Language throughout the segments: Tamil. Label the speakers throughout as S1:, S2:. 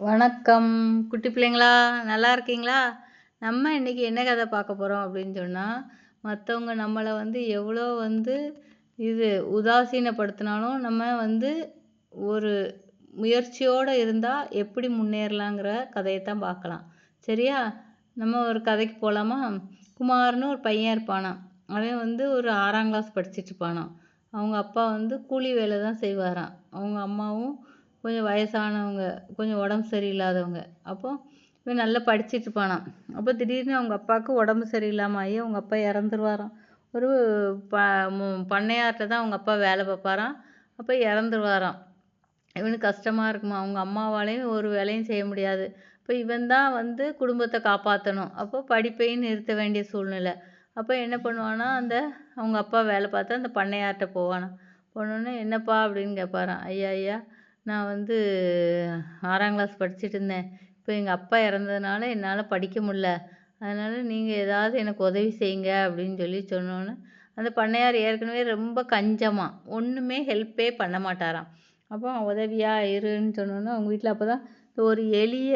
S1: வணக்கம். குட்டி பிள்ளைங்களா நல்லா இருக்கீங்களா? நம்ம இன்றைக்கி என்ன கதை பார்க்க போகிறோம் அப்படின்னு சொன்னால் மற்றவங்க நம்மளை வந்து எவ்வளோ வந்து இது உதாசீனப்படுத்தினாலும் நம்ம வந்து ஒரு முயற்சியோடு இருந்தால் எப்படி முன்னேறலாங்கிற கதையை தான் பார்க்கலாம். சரியா? நம்ம ஒரு கதைக்கு போகலாமா குமார்னு ஒரு பையன் இருப்பானாம். அவன் வந்து ஒரு ஆறாம் கிளாஸ் படிச்சுட்டு இருப்பானான் அவங்க அப்பா வந்து கூலி வேலை தான் செய்வாராம். அவங்க அம்மாவும் கொஞ்சம் வயசானவங்க கொஞ்சம் உடம்பு சரியில்லாதவங்க. அப்போது இவன் நல்லா படிச்சிட்ருப்பானாம் அப்போ திடீர்னு அவங்க அப்பாவுக்கு உடம்பு சரியில்லாமல் ஆகி அவங்க அப்பா இறந்துருவாராம். ஒரு ப பண்ணையார்கிட்ட தான் அவங்க அப்பா வேலை பார்ப்பாராம். அப்போ இறந்துருவாராம். இவனுக்கு கஷ்டமாக இருக்குமா? அவங்க அம்மாவாலையும் ஒரு வேலையும் செய்ய முடியாது. இப்போ இவன் தான் வந்து குடும்பத்தை காப்பாற்றணும் அப்போ படிப்பையும் நிறுத்த வேண்டிய சூழ்நிலை. அப்போ என்ன பண்ணுவானா அந்த அவங்க அப்பா வேலை பார்த்தா அந்த பண்ணையார்கிட்ட போவானா போனோடனே என்னப்பா? அப்படின்னு கேட்பாரான் ஐயா ஐயா நான் வந்து ஆறாம் கிளாஸ் படிச்சுட்டு இருந்தேன் இப்போ எங்கள் அப்பா இறந்ததுனால என்னால் படிக்க முடில அதனால் நீங்கள் ஏதாவது எனக்கு உதவி செய்யுங்க அப்படின்னு சொல்லி சொன்னோன்னே அந்த பண்ணையார் ஏற்கனவே ரொம்ப கஞ்சமாக ஒன்றுமே ஹெல்ப்பே பண்ண மாட்டாராம். அப்போ உதவியாக இருன்னு சொன்னோன்னே அவங்க வீட்டில் அப்போ தான் ஒரு எலிய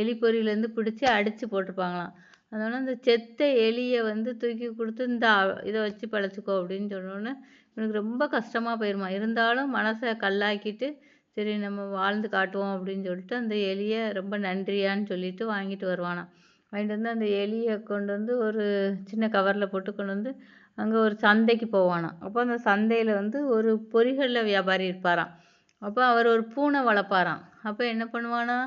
S1: எலி பொறியிலேருந்து பிடிச்சி அடித்து போட்டிருப்பாங்களாம். அதனால் அந்த செத்த எலியை வந்து தூக்கி கொடுத்து இந்த இதை வச்சு பழச்சிக்கோ அப்படின்னு சொன்னோன்னே எனக்கு ரொம்ப கஷ்டமாக போயிருமா இருந்தாலும் மனசை கல்லாக்கிட்டு சரி நம்ம வாழ்ந்து காட்டுவோம் அப்படின்னு சொல்லிட்டு அந்த எலியை ரொம்ப நன்றியான்னு சொல்லிட்டு வாங்கிட்டு வருவானாம். வாங்கிட்டு வந்து அந்த எலியை கொண்டு வந்து ஒரு சின்ன கவரில் போட்டு கொண்டு வந்து அங்கே ஒரு சந்தைக்கு போவானாம். அப்போ அந்த சந்தையில் வந்து ஒரு பொறிகளில் வியாபாரி இருப்பாராம். அப்போ அவர் ஒரு பூனை வளர்ப்பாராம். அப்போ என்ன பண்ணுவானா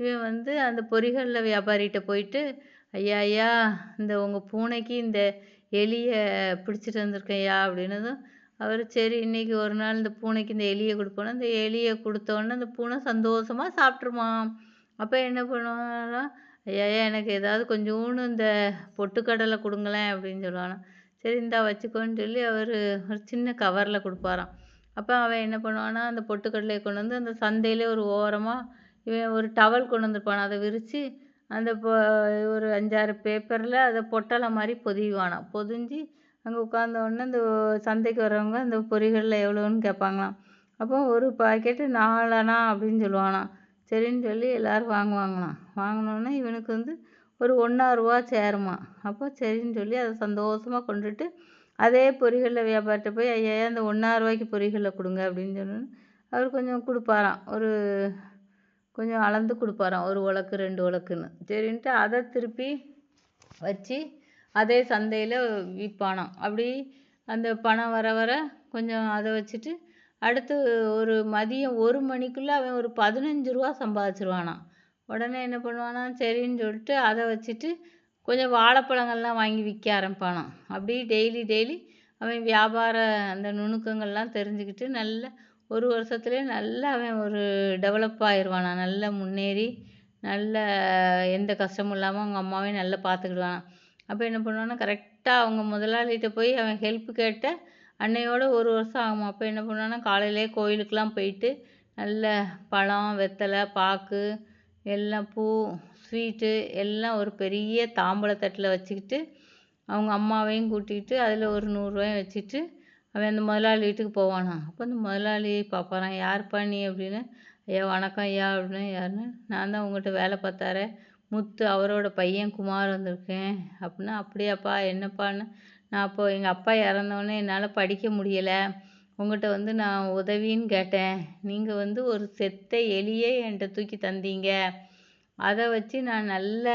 S1: இவன் வந்து அந்த பொறிகளில் வியாபாரிகிட்ட போயிட்டு ஐயா ஐயா இந்த உங்கள் பூனைக்கு இந்த எலியை பிடிச்சிட்டு வந்திருக்கேன்யா அப்படின்னதும் அவர் சரி இன்றைக்கி ஒரு நாள் இந்த பூனைக்கு இந்த எலியை கொடுப்போன்னு இந்த எலியை கொடுத்தோன்னே அந்த பூனை சந்தோஷமாக சாப்பிட்ருமாம் அப்போ என்ன பண்ணுவாங்கன்னா ஐயா எனக்கு ஏதாவது கொஞ்சோண்டு இந்த பொட்டுக்கடலை கொடுங்களேன் அப்படின்னு சொல்லுவானா. சரி இந்தா வச்சுக்கோன்னு சொல்லி அவர் ஒரு சின்ன கவரில் கொடுப்பாராம். அப்போ அவன் என்ன பண்ணுவானா அந்த பொட்டுக்கடலையை கொண்டு வந்து அந்த சந்தையிலே ஒரு ஓரமாக இவன் ஒரு டவல் கொண்டு வந்திருப்பான். அதை விரித்து அந்த பொ ஒரு அஞ்சாறு பேப்பரில் அதை பொட்டலை மாதிரி பொதிவானான் பொதிஞ்சு அங்கே உட்காந்தோடனே இந்த சந்தைக்கு வர்றவங்க அந்த பொரிகளில் எவ்வளோன்னு கேட்பாங்களாம். அப்போ ஒரு பாக்கெட்டு நாலணா அப்படின்னு சொல்லுவானாம். சரின்னு சொல்லி எல்லோரும் வாங்குவாங்களாம். வாங்கினோன்னே இவனுக்கு வந்து ஒரு ஒன்றாரூவா சேருமா அப்போ சரின்னு சொல்லி அதை சந்தோஷமாக கொண்டுட்டு அதே பொரிகளில் வியாபாரத்தை போய் ஐயா அந்த ஒன்றாரூவாய்க்கு பொரிகளில் கொடுங்க அப்படின்னு சொன்னோன்னு அவர் கொஞ்சம் கொடுப்பாராம். ஒரு கொஞ்சம் அளந்து கொடுப்பாராம். ஒரு உலக்கு ரெண்டு உலக்குன்னு. சரின்ட்டு அதை திருப்பி வச்சு அதே சந்தையில் விற்பானாம் அப்படி அந்த பணம் வர வர கொஞ்சம் அதை வச்சுட்டு அடுத்து ஒரு மதியம் ஒரு மணிக்குள்ளே அவன் ஒரு பதினஞ்சு ரூபா சம்பாதிச்சிருவானாம் உடனே என்ன பண்ணுவானா? சரின்னு சொல்லிட்டு அதை வச்சுட்டு கொஞ்சம் வாழைப்பழங்கள்லாம் வாங்கி விற்க ஆரம்பிப்பானாம் அப்படி டெய்லி டெய்லி அவன் வியாபார அந்த நுணுக்கங்கள்லாம் தெரிஞ்சுக்கிட்டு நல்ல ஒரு வருஷத்துலேயே நல்லா அவன் ஒரு டெவலப் ஆயிடுவானா நல்ல முன்னேறி நல்ல எந்த கஷ்டமும் இல்லாமல் அவங்க அம்மாவையும் நல்லா பார்த்துக்கிடுவானாம் அப்போ என்ன பண்ணுவான்னா கரெக்டாக அவங்க முதலாளிகிட்ட போய் அவன் ஹெல்ப் கேட்ட அன்னையோட ஒரு வருஷம் ஆகும். அப்போ என்ன பண்ணுவான்னா காலையிலே கோயிலுக்கெலாம் போயிட்டு நல்ல பழம் வெத்தலை பாக்கு எல்லாம் பூ ஸ்வீட்டு எல்லாம் ஒரு பெரிய தாம்பழத்தட்டில் வச்சுக்கிட்டு அவங்க அம்மாவையும் கூட்டிகிட்டு அதில் ஒரு நூறுரூவாயும் வச்சுட்டு அவன் அந்த முதலாளி வீட்டுக்கு போவானாம் அப்போ அந்த முதலாளி பார்ப்பாரான் யார்ப்பா நீ? அப்படின்னு ஐயா வணக்கம் ஐயா அப்படின்னு யாருன்னு? நான் தான் உங்கள்கிட்ட வேலை பார்த்தாரேன் முத்து அவரோட பையன் குமார் வந்திருக்கேன். அப்படின்னா அப்படியாப்பா என்னப்பான்னு? நான் அப்போது எங்கள் அப்பா இறந்தவொன்னே என்னால் படிக்க முடியலை. உங்கள்கிட்ட வந்து நான் உதவின்னு கேட்டேன். நீங்கள் வந்து ஒரு செத்த எலியை என்கிட்ட தூக்கி தந்தீங்க. அதை வச்சு நான் நல்ல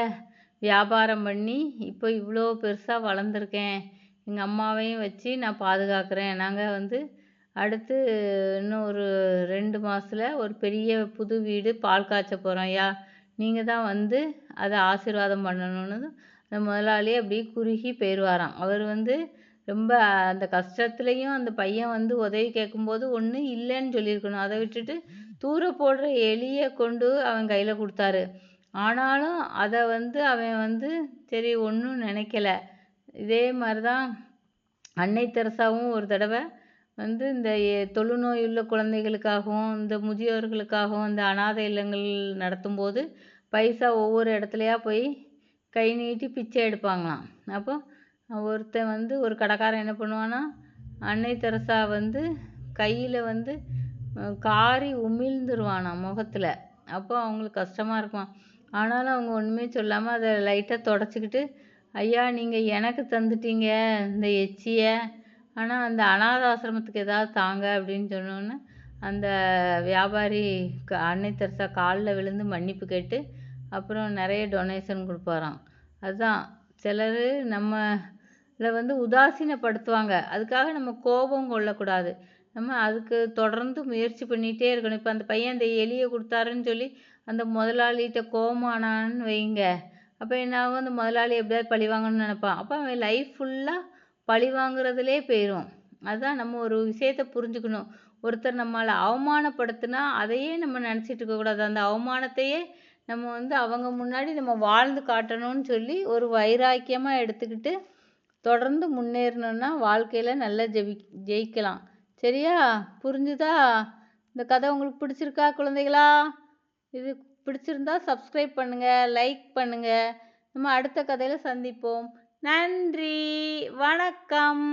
S1: வியாபாரம் பண்ணி இப்போ இவ்வளோ பெருசாக வளர்ந்துருக்கேன். எங்கள் அம்மாவையும் வச்சு நான் பாதுகாக்கிறேன். நாங்கள் வந்து அடுத்து இன்னும் ஒரு ரெண்டு மாதத்துல ஒரு பெரிய புது வீடு பால் காய்ச்ச போகிறோம் ஐயா. நீங்கள் தான் வந்து அதை ஆசீர்வாதம் பண்ணணும்னு அந்த முதலாளி அப்படியே குறுகி போயிடுவாராம் அவர் வந்து ரொம்ப அந்த கஷ்டத்துலேயும் அந்த பையன் வந்து உதவி கேட்கும்போது ஒன்றும் இல்லைன்னு சொல்லியிருக்கணும். அதை விட்டுட்டு தூர போடுற எலியை கொண்டு அவன் கையில் கொடுத்தாரு. ஆனாலும் அதை வந்து அவன் வந்து சரி ஒன்றும் நினைக்கல. இதே மாதிரி தான் அன்னை தெரசாவும் ஒரு தடவை வந்து இந்த தொழுநோய் உள்ள குழந்தைகளுக்காகவும் இந்த முதியோர்களுக்காகவும் இந்த அனாதை இல்லங்கள் நடத்தும்போது பைசா ஒவ்வொரு இடத்துலையா போய் கை நீட்டி பிச்சை எடுப்பாங்களாம். அப்போது ஒருத்தன் வந்து ஒரு கடைக்காரன் என்ன பண்ணுவான்னா அன்னை தெரசா வந்து கையில் வந்து காரி உமிழ்ந்துருவானாம் முகத்தில். அப்போ அவங்களுக்கு கஷ்டமாக இருக்குமா ஆனாலும் அவங்க ஒன்றுமே சொல்லாமல் அதை லைட்டாக தொடச்சிக்கிட்டு ஐயா நீங்கள் எனக்கு தந்துட்டீங்க இந்த எச்சியை ஆனால் அந்த அனாதை ஆசிரமத்துக்கு ஏதாவது தாங்க அப்படின்னு சொன்னோன்னே அந்த வியாபாரி க அன்னை தெரசா காலில் விழுந்து மன்னிப்பு கேட்டு அப்புறம் நிறைய டொனேஷன் கொடுப்பாராம். அதுதான் சிலர் நம்மள வந்து உதாசீனப்படுத்துவாங்க. அதுக்காக நம்ம கோபம் கொள்ளக்கூடாது. நம்ம அதுக்கு தொடர்ந்து முயற்சி பண்ணிகிட்டே இருக்கணும். இப்போ அந்த பையன் அந்த எலியை கொடுத்தாருன்னு சொல்லி அந்த முதலாளிகிட்ட கோபமானான்னு வைங்க. அப்போ என்ன ஆகும் அந்த முதலாளி எப்படியாவது பழி வாங்கணும்னு நினைப்பான். அப்போ அவன் லைஃப் ஃபுல்லாக பழி வாங்குறதுலே போயிடும் அதுதான் நம்ம ஒரு விஷயத்தை புரிஞ்சுக்கணும். ஒருத்தர் நம்மளை அவமானப்படுத்தினா அதையே நம்ம நினச்சிட்டு இருக்கக்கூடாது அந்த அவமானத்தையே நம்ம வந்து அவங்க முன்னாடி நம்ம வாழ்ந்து காட்டணும்னு சொல்லி ஒரு வைராக்கியமாக எடுத்துக்கிட்டு தொடர்ந்து முன்னேறணும்னா வாழ்க்கையில் நல்லா ஜெபி ஜெயிக்கலாம். சரியா? புரிஞ்சுதா? இந்த கதை உங்களுக்கு பிடிச்சிருக்கா குழந்தைகளா? இது பிடிச்சிருந்தா சப்ஸ்கிரைப் பண்ணுங்கள் லைக் பண்ணுங்கள் நம்ம அடுத்த கதையில் சந்திப்போம். நன்றி. வணக்கம்.